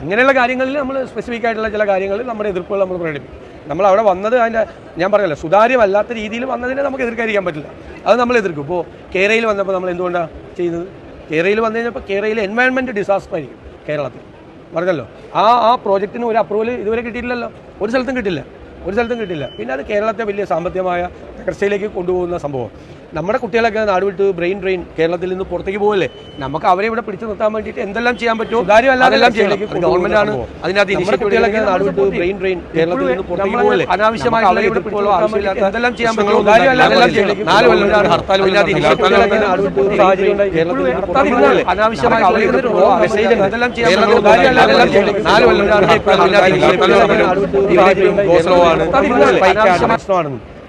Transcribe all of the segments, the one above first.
അങ്ങനെയുള്ള കാര്യങ്ങളിൽ നമ്മൾ സ്പെസിഫിക് ആയിട്ടുള്ള ചില കാര്യങ്ങളിൽ നമ്മുടെ എതിർപ്പുകൾ നമ്മൾ പ്രകടിപ്പിക്കും. നമ്മൾ അവിടെ വന്നത് അതിന്റെ ഞാൻ പറഞ്ഞല്ലോ സുതാര്യമല്ലാത്ത രീതിയിൽ വന്നതിനെ നമുക്ക് എതിർക്കാതിരിക്കാൻ പറ്റില്ല. അത് നമ്മൾ എതിർക്കും. ഇപ്പോൾ കേരയിൽ വന്നപ്പോൾ നമ്മൾ എന്തുകൊണ്ടാണ് ചെയ്യുന്നത്? കേരയിൽ വന്നു കഴിഞ്ഞപ്പോൾ കേരളയിൽ എൻവയൺമെന്റ് ഡിസാസ്റ്റർ ആയിരിക്കും കേരളത്തിൽ. പറഞ്ഞല്ലോ ആ ആ പ്രോജക്റ്റിന് ഒരു അപ്രൂവൽ ഇതുവരെ കിട്ടിയിട്ടില്ലല്ലോ. ഒരു സ്ഥലത്തും കിട്ടില്ല. ഒരു സ്ഥലത്തും കിട്ടില്ല. പിന്നെ അത് കേരളത്തെ വലിയ സാമ്പത്തികമായ തകർച്ചയിലേക്ക് കൊണ്ടുപോകുന്ന സംഭവം. നമ്മുടെ കുട്ടികളൊക്കെ നാട് വിട്ട് ബ്രെയിൻ ഡ്രെയിൻ കേരളത്തിൽ നിന്ന് പുറത്തേക്ക് പോകല്ലേ നമുക്ക് അവരെ ഇവിടെ പിടിച്ചു നിർത്താൻ വേണ്ടിയിട്ട് എന്തെല്ലാം ചെയ്യാൻ പറ്റുമോ അതെല്ലാം ചെയ്യണം ഗവൺമെന്റ് ആണ് അതിനകത്ത് നമ്മുടെ കുട്ടികളൊക്കെ നാട് വിട്ട് ബ്രെയിൻ ഡ്രെയിൻ കേരളത്തിൽ നിന്ന് പുറത്തേക്ക് പോകല്ലേ അനാവശ്യമായി അവരെ ഇവിടെ ആവശ്യമില്ലാത്ത എന്തെല്ലാം ചെയ്യാൻ പറ്റുമോ അതെല്ലാം ചെയ്യണം നാല് കൊല്ലം ഹർത്താൽ അനാവശ്യമായി അവരെ എന്തെല്ലാം ചെയ്യാൻ പറ്റുമോ നാല് കൊല്ലം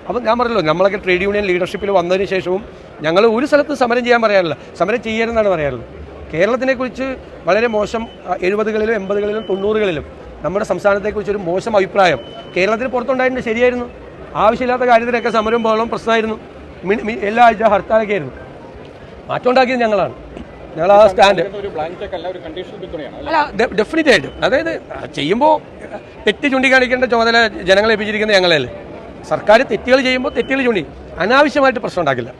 അപ്പം ഞാൻ പറഞ്ഞല്ലോ നമ്മളൊക്കെ ട്രേഡ് യൂണിയൻ ലീഡർഷിപ്പിൽ വന്നതിന് ശേഷവും ഞങ്ങൾ ഒരു സ്ഥലത്ത് സമരം ചെയ്യാൻ പറയാറില്ല. സമരം ചെയ്യരുതെന്നാണ് പറയാറുള്ളത്. കേരളത്തിനെക്കുറിച്ച് വളരെ മോശം എഴുപതുകളിലും എൺപതുകളിലും തൊണ്ണൂറുകളിലും നമ്മുടെ സംസ്ഥാനത്തെക്കുറിച്ച് ഒരു മോശം അഭിപ്രായം കേരളത്തിന് പുറത്തുണ്ടായിട്ടുണ്ട് ശരിയായിരുന്നു. ആവശ്യമില്ലാത്ത കാര്യത്തിലൊക്കെ സമരം പോകണം പ്രശ്നമായിരുന്നു. എല്ലാ ആഴ്ച ഹർത്താലൊക്കെ ആയിരുന്നു. മാറ്റം ഉണ്ടാക്കിയത് ഞങ്ങളാണ്. ഞങ്ങൾ ആ സ്റ്റാൻഡ്. അല്ല ഡെഫിനറ്റ് ആയിട്ടും. അതായത് ചെയ്യുമ്പോൾ തെറ്റ് ചൂണ്ടിക്കാണിക്കേണ്ട ചുമതല ജനങ്ങളെ ഏൽപ്പിച്ചിരിക്കുന്നത് ഞങ്ങളല്ലേ? സർക്കാർ തെറ്റുകൾ ചെയ്യുമ്പോൾ തെറ്റുകൾ ചൂണ്ടി. അനാവശ്യമായിട്ട് പ്രശ്നം ഉണ്ടാക്കില്ല.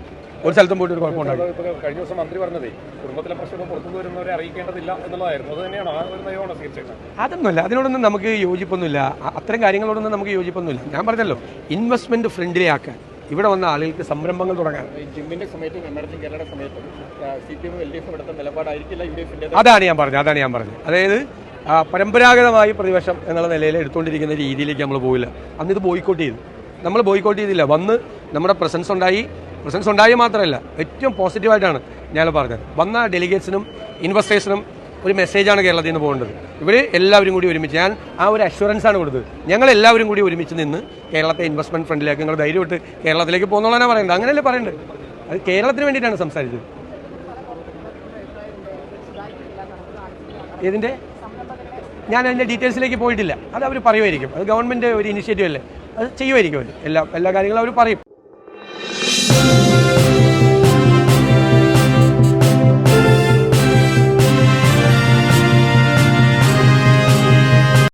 ഒരു സ്ഥലത്തും പോയിട്ട് ഒരു കുഴപ്പമുണ്ടാകും കഴിഞ്ഞ ദിവസം മന്ത്രി പറഞ്ഞതേ കുടുംബത്തിലെ പ്രശ്നം വരുന്നവരെ അറിയിക്കേണ്ടതില്ല എന്നുള്ളതായിരുന്നു. അത് തന്നെയാണ്? ആ ഒരു നയമാണ് സ്വീകരിച്ചത് അതൊന്നുമില്ല. അതിനോടൊന്നും നമുക്ക് യോജിപ്പൊന്നുമില്ല. അത്തരം കാര്യങ്ങളോടൊന്നും നമുക്ക് യോജിപ്പൊന്നുമില്ല. ഞാൻ പറഞ്ഞല്ലോ ഇൻവെസ്റ്റ്മെന്റ് ഫ്രണ്ട്ലി ആക്കാൻ. ഇവിടെ വന്ന ആളുകൾക്ക് സംരംഭങ്ങൾ തുടങ്ങാൻ. ജിമ്മിന്റെ സമയത്തും എമർജിംഗ് കേരളയുടെ സമയത്തും C P M L D എഫും എടുത്ത നിലപാടായിരിക്കില്ല യു ഡി എഫിന്റെ അതാണ് ഞാൻ പറഞ്ഞത്. അതാണ് ഞാൻ പറഞ്ഞത്. അതായത് പരമ്പരാഗതമായി പ്രതിപക്ഷം എന്നുള്ള നിലയിൽ എടുത്തുകൊണ്ടിരിക്കുന്ന രീതിയിലേക്ക് നമ്മൾ പോയില്ല. അന്ന് ഇത് ബോയ്ക്കോട്ട് ചെയ്തു. നമ്മൾ ബോയ്ക്കോട്ട് ചെയ്തില്ല. വന്ന് നമ്മുടെ പ്രസൻസ് ഉണ്ടായി. പ്രസൻസ് ഉണ്ടായി മാത്രമല്ല ഏറ്റവും പോസിറ്റീവായിട്ടാണ് ഞാൻ പറഞ്ഞത്. വന്ന ഡെലിഗേറ്റ്സിനും ഇൻവെസ്റ്റേഴ്സിനും ഒരു മെസ്സേജാണ് കേരളത്തിൽ നിന്ന് പോകേണ്ടത്. ഇവർ എല്ലാവരും കൂടി ഒരുമിച്ച് ഞാൻ ആ ഒരു അഷുറൻസാണ് കൊടുത്തത്. ഞങ്ങൾ എല്ലാവരും കൂടി ഒരുമിച്ച് നിന്ന് കേരളത്തെ ഇൻവെസ്റ്റ്മെന്റ് ഫ്രണ്ടിലേക്ക് നിങ്ങൾ ധൈര്യമായിട്ട് കേരളത്തിലേക്ക് പോകുന്നുള്ളതാണ് പറയുന്നത്. അങ്ങനെയല്ലേ പറയേണ്ടത് അത് കേരളത്തിന് വേണ്ടിയിട്ടാണ് സംസാരിച്ചത്. ഇതിന്റെ ഞാൻ അതിന്റെ ഡീറ്റെയിൽസിലേക്ക് പോയിട്ടില്ല. അത് അവർ പറയുമായിരിക്കും. അത് ഗവൺമെന്റ് ഒരു ഇനിഷ്യേറ്റീവ് അല്ലേ? അത് ചെയ്യുമായിരിക്കും അവർ എല്ലാ എല്ലാ കാര്യങ്ങളും അവർ പറയും.